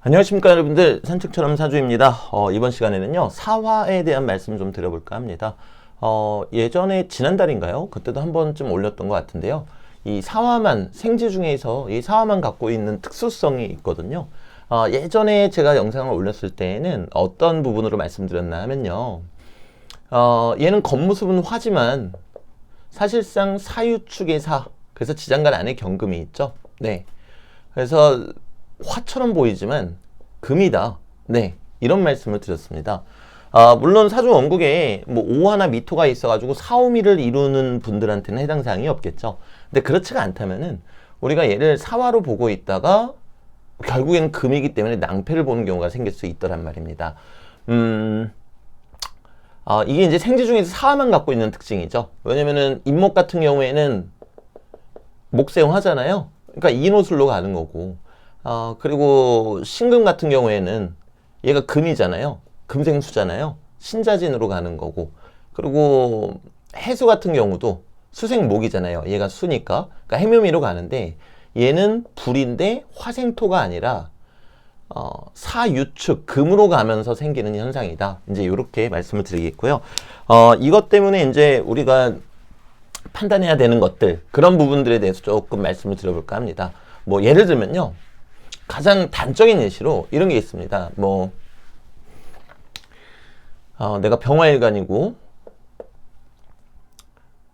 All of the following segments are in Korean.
안녕하십니까 여러분들 산책처럼 사주입니다. 어, 이번 시간에는요 사화에 대한 말씀 좀 드려볼까 합니다. 어, 예전에 지난달인가요? 그때도 한 번쯤 올렸던 것 같은데요. 이 사화만 생지 중에서 이 사화만 갖고 있는 특수성이 있거든요. 어, 예전에 제가 영상을 올렸을 때에는 어떤 부분으로 말씀드렸나 하면요. 어, 얘는 겉모습은 화지만 사실상 사유축의 사 그래서 지장간 안에 경금이 있죠. 네. 그래서 화처럼 보이지만 금이다. 네. 이런 말씀을 드렸습니다. 아, 물론 사주 원국에 뭐 오화나 미토가 있어가지고 사오미를 이루는 분들한테는 해당 사항이 없겠죠. 근데 그렇지가 않다면은 우리가 얘를 사화로 보고 있다가 결국에는 금이기 때문에 낭패를 보는 경우가 생길 수 있더란 말입니다. 음, 아, 이게 이제 생지 중에서 사화만 갖고 있는 특징이죠. 왜냐면은 임목 같은 경우에는 목세용 하잖아요. 그러니까 인호술로 가는 거고. 어, 그리고 신금 같은 경우에는 얘가 금이잖아요. 금생수잖아요. 신자진으로 가는 거고. 그리고 해수 같은 경우도 수생목이잖아요. 얘가 수니까. 그러니까 해묘미로 가는데 얘는 불인데 화생토가 아니라 어, 사유축 금으로 가면서 생기는 현상이다. 이제 이렇게 말씀을 드리겠고요. 어, 이것 때문에 이제 우리가 판단해야 되는 것들 그런 부분들에 대해서 조금 말씀을 드려볼까 합니다. 뭐 예를 들면요. 가장 단적인 예시로 이런 게 있습니다. 뭐 어, 내가 병화일간이고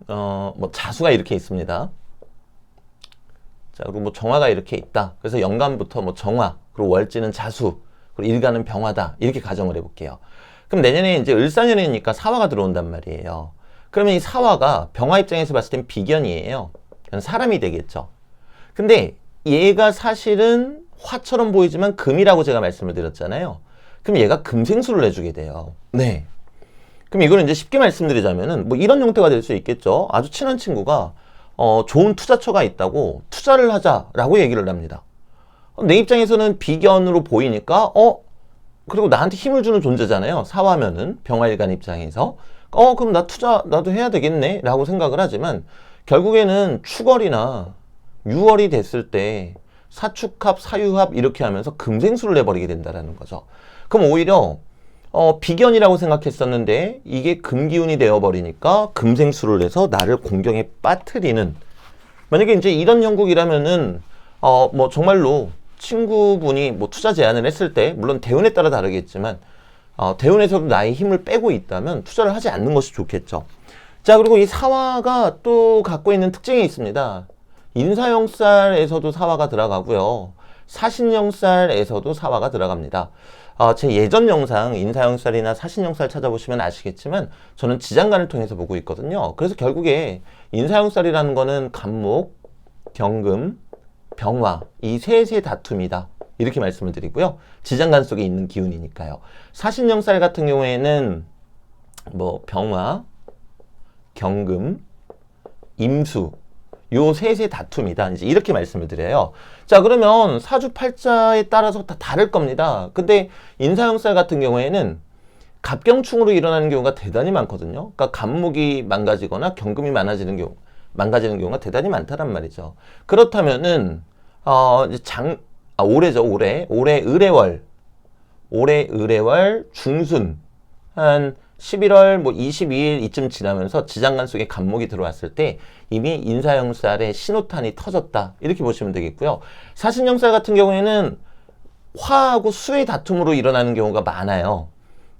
어, 뭐 자수가 이렇게 있습니다. 자, 그리고 뭐 정화가 이렇게 있다. 그래서 연간부터 뭐 정화, 그리고 월지는 자수, 그리고 일간은 병화다. 이렇게 가정을 해볼게요. 그럼 내년에 이제 을사년이니까 사화가 들어온단 말이에요. 그러면 이 사화가 병화 입장에서 봤을 땐 비견이에요. 사람이 되겠죠. 근데 얘가 사실은 화처럼 보이지만 금이라고 제가 말씀을 드렸잖아요. 그럼 얘가 금생수를 내주게 돼요. 네. 그럼 이거는 이제 쉽게 말씀드리자면은 뭐 이런 형태가 될 수 있겠죠. 아주 친한 친구가 어, 좋은 투자처가 있다고 투자를 하자라고 얘기를 합니다. 내 입장에서는 비견으로 보이니까 어 그리고 나한테 힘을 주는 존재잖아요. 사화면은 병화일간 입장에서 어 그럼 나 투자 나도 해야 되겠네라고 생각을 하지만 결국에는 축월이나 유월이 됐을 때 사축합, 사유합 이렇게 하면서 금생수를 내버리게 된다라는 거죠. 그럼 오히려 어, 비견이라고 생각했었는데 이게 금기운이 되어버리니까 금생수를 내서 나를 공경에 빠뜨리는 만약에 이제 이런 형국이라면은 어, 뭐 정말로 친구분이 뭐 투자 제안을 했을 때 물론 대운에 따라 다르겠지만 어, 대운에서도 나의 힘을 빼고 있다면 투자를 하지 않는 것이 좋겠죠. 자 그리고 이 사화가 또 갖고 있는 특징이 있습니다. 인사형살에서도 사화가 들어가고요. 사신형살에서도 사화가 들어갑니다. 어, 제 예전 영상 인사형살이나 사신형살 찾아보시면 아시겠지만 저는 지장간을 통해서 보고 있거든요. 그래서 결국에 인사형살이라는 거는 간목, 경금, 병화 이 셋의 다툼이다. 이렇게 말씀을 드리고요. 지장간 속에 있는 기운이니까요. 사신형살 같은 경우에는 뭐 병화, 경금, 임수 요 셋의 다툼이다. 이제 이렇게 말씀을 드려요. 자, 그러면 사주팔자에 따라서 다 다를 겁니다. 근데 인사형살 같은 경우에는 갑경충으로 일어나는 경우가 대단히 많거든요. 그러니까 간목이 망가지거나 경금이 많아지는 경우, 망가지는 경우가 대단히 많다란 말이죠. 그렇다면은 어, 이제 장, 아, 올해죠, 올해. 올해 의뢰월. 올해 의뢰월 중순. 한 11월 뭐 22일 이쯤 지나면서 지장간 속에 간목이 들어왔을 때 이미 인사형살에 신호탄이 터졌다. 이렇게 보시면 되겠고요. 사신형살 같은 경우에는 화하고 수의 다툼으로 일어나는 경우가 많아요.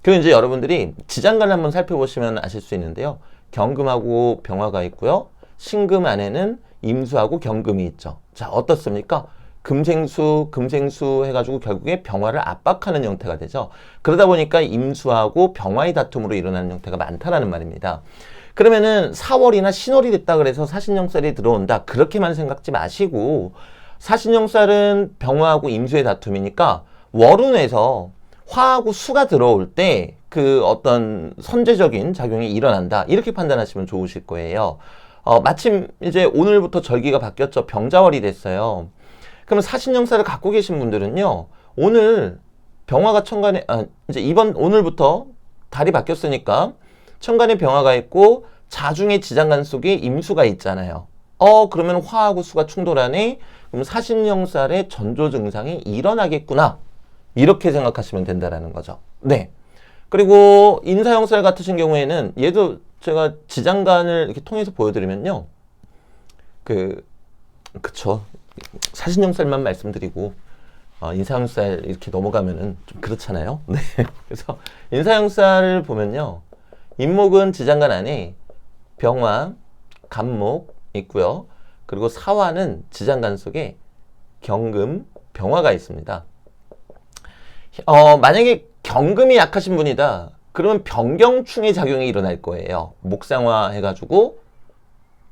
그 이제 여러분들이 지장간을 한번 살펴보시면 아실 수 있는데요. 경금하고 병화가 있고요. 신금 안에는 임수하고 경금이 있죠. 자, 어떻습니까? 금생수, 금생수 해가지고 결국에 병화를 압박하는 형태가 되죠. 그러다 보니까 임수하고 병화의 다툼으로 일어나는 형태가 많다라는 말입니다. 그러면은 4월이나 신월이 됐다 그래서 사신형살이 들어온다. 그렇게만 생각지 마시고 사신형살은 병화하고 임수의 다툼이니까 월운에서 화하고 수가 들어올 때 그 어떤 선제적인 작용이 일어난다. 이렇게 판단하시면 좋으실 거예요. 어, 마침 이제 오늘부터 절기가 바뀌었죠. 병자월이 됐어요. 그러면 사신형사를 갖고 계신 분들은요, 오늘 병화가 천간에, 아, 이제 이번, 오늘부터 달이 바뀌었으니까 천간에 병화가 있고 자중의 지장간 속에 임수가 있잖아요. 어, 그러면 화하고 수가 충돌하네? 그럼 사신형살의 전조 증상이 일어나겠구나. 이렇게 생각하시면 된다라는 거죠. 네. 그리고 인사형살 같으신 경우에는 얘도 제가 지장간을 이렇게 통해서 보여드리면요. 그, 그쵸. 사신형살만 말씀드리고, 어, 인사형살 이렇게 넘어가면은 좀 그렇잖아요. 네. 그래서 인사형살을 보면요. 인목은 지장간 안에 병화, 간목 있고요. 그리고 사화는 지장간 속에 경금, 병화가 있습니다. 어, 만약에 경금이 약하신 분이다. 그러면 변경충의 작용이 일어날 거예요. 목상화 해가지고,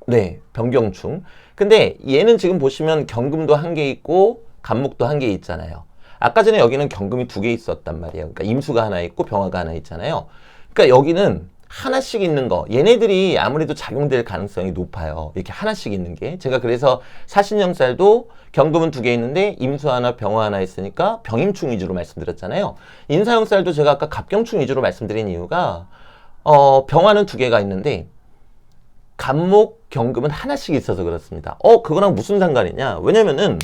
네, 변경충. 근데 얘는 지금 보시면 경금도 한 개 있고, 간목도 한 개 있잖아요. 아까 전에 여기는 경금이 두 개 있었단 말이에요. 그러니까 임수가 하나 있고 병화가 하나 있잖아요. 그러니까 여기는 하나씩 있는 거 얘네들이 아무래도 작용될 가능성이 높아요. 이렇게 하나씩 있는 게 제가 그래서 사신형살도 경금은 두 개 있는데 임수 하나 병화 하나 있으니까 병임충 위주로 말씀드렸잖아요. 인사형살도 제가 아까 갑경충 위주로 말씀드린 이유가 어 병화는 두 개가 있는데 간목 경금은 하나씩 있어서 그렇습니다. 어 그거랑 무슨 상관이냐? 왜냐면은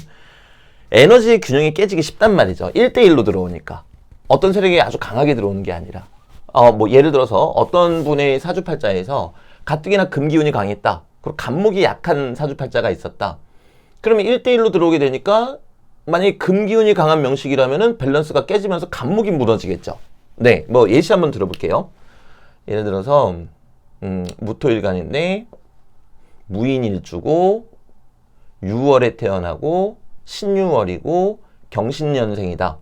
에너지 균형이 깨지기 쉽단 말이죠. 1대1로 들어오니까. 어떤 세력이 아주 강하게 들어오는 게 아니라. 어, 뭐, 예를 들어서 어떤 분의 사주팔자에서 가뜩이나 금기운이 강했다. 그리고 간목이 약한 사주팔자가 있었다. 그러면 1대1로 들어오게 되니까 만약에 금기운이 강한 명식이라면은 밸런스가 깨지면서 간목이 무너지겠죠. 네, 뭐 예시 한번 들어볼게요. 예를 들어서, 음, 무토일간인데, 무인일주고, 6월에 태어나고, 신유월이고 경신년생이다.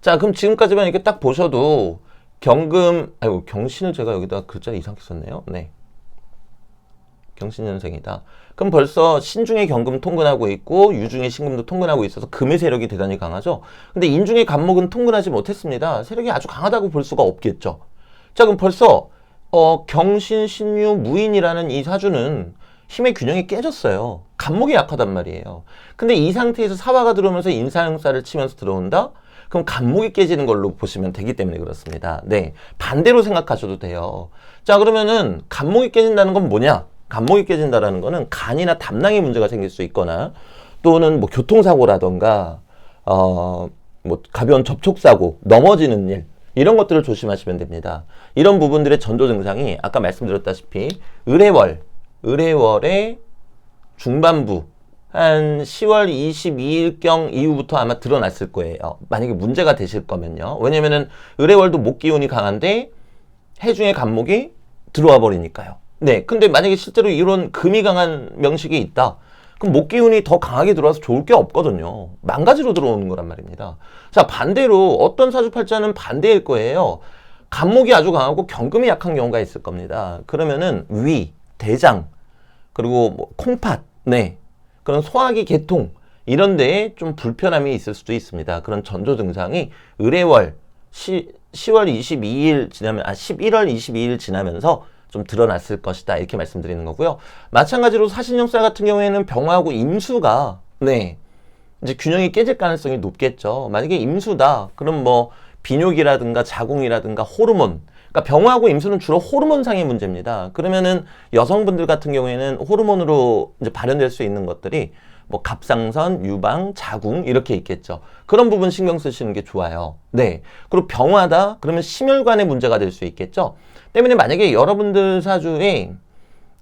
자, 그럼 지금까지만 이렇게 딱 보셔도 경금, 아이고, 경신을 제가 여기다 글자 이상하게 썼네요. 네. 경신년생이다. 그럼 벌써 신중에 경금 통근하고 있고 유중에 신금도 통근하고 있어서 금의 세력이 대단히 강하죠. 근데 인중의 간목은 통근하지 못했습니다. 세력이 아주 강하다고 볼 수가 없겠죠. 자, 그럼 벌써 어, 경신, 신유, 무인이라는 이 사주는 힘의 균형이 깨졌어요. 간목이 약하단 말이에요. 근데 이 상태에서 사화가 들어오면서 인사형살을 치면서 들어온다? 그럼 간목이 깨지는 걸로 보시면 되기 때문에 그렇습니다. 네. 반대로 생각하셔도 돼요. 자, 그러면은 간목이 깨진다는 건 뭐냐? 간목이 깨진다라는 거는 간이나 담낭에 문제가 생길 수 있거나 또는 뭐 교통사고라던가 어, 뭐 가벼운 접촉사고, 넘어지는 일 이런 것들을 조심하시면 됩니다. 이런 부분들의 전조 증상이 아까 말씀드렸다시피 의뢰월, 의뢰월의 중반부 한 10월 22일경 이후부터 아마 드러났을 거예요. 만약에 문제가 되실 거면요. 왜냐면은 의뢰월도 목 기운이 강한데 해중의 간목이 들어와 버리니까요. 네. 근데 만약에 실제로 이런 금이 강한 명식이 있다. 그럼 목 기운이 더 강하게 들어와서 좋을 게 없거든요. 망가지로 들어오는 거란 말입니다. 자, 반대로 어떤 사주팔자는 반대일 거예요. 간목이 아주 강하고 경금이 약한 경우가 있을 겁니다. 그러면은 위, 대장, 그리고 뭐 콩팥, 네. 그런 소화기 계통 이런 데에 좀 불편함이 있을 수도 있습니다. 그런 전조 증상이 의뢰월 시, 10월 22일 지나면 아 11월 22일 지나면서 좀 드러났을 것이다 이렇게 말씀드리는 거고요. 마찬가지로 사신형살 같은 경우에는 병화하고 임수가 네 이제 균형이 깨질 가능성이 높겠죠. 만약에 임수다 그럼 뭐 비뇨기라든가 자궁이라든가 호르몬 그러니까 병화하고 임수는 주로 호르몬상의 문제입니다. 그러면은 여성분들 같은 경우에는 호르몬으로 이제 발현될 수 있는 것들이 뭐 갑상선, 유방, 자궁 이렇게 있겠죠. 그런 부분 신경 쓰시는 게 좋아요. 네. 그리고 병화다 그러면 심혈관의 문제가 될 수 있겠죠. 때문에 만약에 여러분들 사주에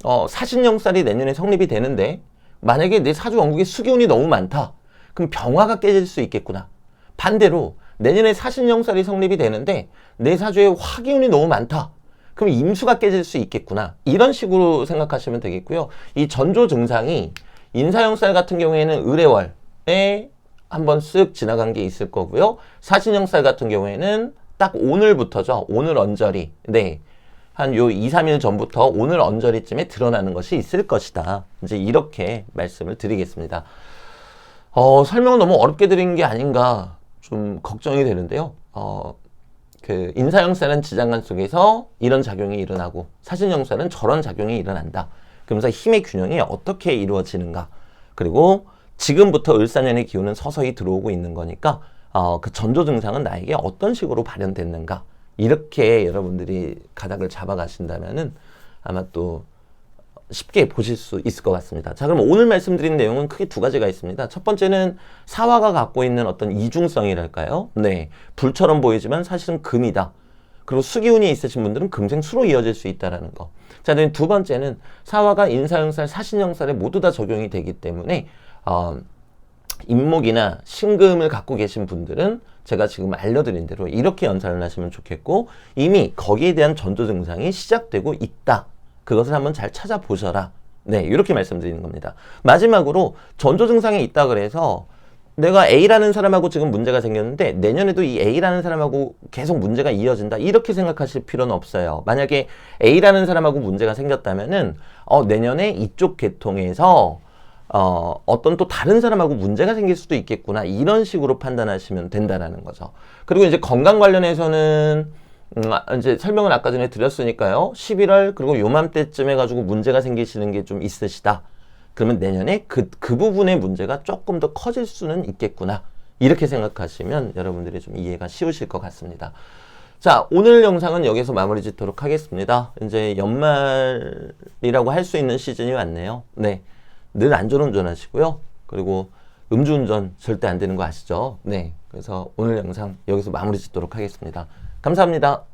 어, 사신형살이 내년에 성립이 되는데 만약에 내 사주 원국에 수기운이 너무 많다. 그럼 병화가 깨질 수 있겠구나. 반대로 내년에 사신형살이 성립이 되는데 내 사주에 화기운이 너무 많다. 그럼 임수가 깨질 수 있겠구나. 이런 식으로 생각하시면 되겠고요. 이 전조 증상이 인사형살 같은 경우에는 의뢰월에 한번 쓱 지나간 게 있을 거고요. 사신형살 같은 경우에는 딱 오늘부터죠. 오늘 언저리. 네. 한 요 2, 3일 전부터 오늘 언저리쯤에 드러나는 것이 있을 것이다. 이제 이렇게 말씀을 드리겠습니다. 어, 설명을 너무 어렵게 드린 게 아닌가 좀 걱정이 되는데요. 어, 그 인사형살은 지장간 속에서 이런 작용이 일어나고 사신형살은 저런 작용이 일어난다. 그러면서 힘의 균형이 어떻게 이루어지는가. 그리고 지금부터 을사년의 기운은 서서히 들어오고 있는 거니까 어, 그 전조 증상은 나에게 어떤 식으로 발현됐는가. 이렇게 여러분들이 가닥을 잡아가신다면은 아마 또 쉽게 보실 수 있을 것 같습니다. 자, 그럼 오늘 말씀드린 내용은 크게 두 가지가 있습니다. 첫 번째는 사화가 갖고 있는 어떤 이중성이랄까요? 네. 불처럼 보이지만 사실은 금이다. 그리고 수기운이 있으신 분들은 금생수로 이어질 수 있다라는 거. 자, 두 번째는 사화가 인사형살, 사신형살에 모두 다 적용이 되기 때문에 어, 임목이나 신금을 갖고 계신 분들은 제가 지금 알려드린 대로 이렇게 연산을 하시면 좋겠고 이미 거기에 대한 전조 증상이 시작되고 있다. 그것을 한번 잘 찾아보셔라. 네, 이렇게 말씀드리는 겁니다. 마지막으로 전조 증상이 있다 그래서 내가 A라는 사람하고 지금 문제가 생겼는데 내년에도 이 A라는 사람하고 계속 문제가 이어진다 이렇게 생각하실 필요는 없어요. 만약에 A라는 사람하고 문제가 생겼다면은 어, 내년에 이쪽 계통에서 어, 어떤 또 다른 사람하고 문제가 생길 수도 있겠구나 이런 식으로 판단하시면 된다라는 거죠. 그리고 이제 건강 관련해서는 음, 아, 이제 설명을 아까 전에 드렸으니까요. 11월 그리고 요맘때쯤 해가지고 문제가 생기시는 게 좀 있으시다. 그러면 내년에 그, 그 부분의 문제가 조금 더 커질 수는 있겠구나. 이렇게 생각하시면 여러분들이 좀 이해가 쉬우실 것 같습니다. 자, 오늘 영상은 여기서 마무리 짓도록 하겠습니다. 이제 연말이라고 할 수 있는 시즌이 왔네요. 네. 늘 안전운전 하시고요. 그리고 음주운전 절대 안 되는 거 아시죠? 네. 그래서 오늘 영상 여기서 마무리 짓도록 하겠습니다. 감사합니다.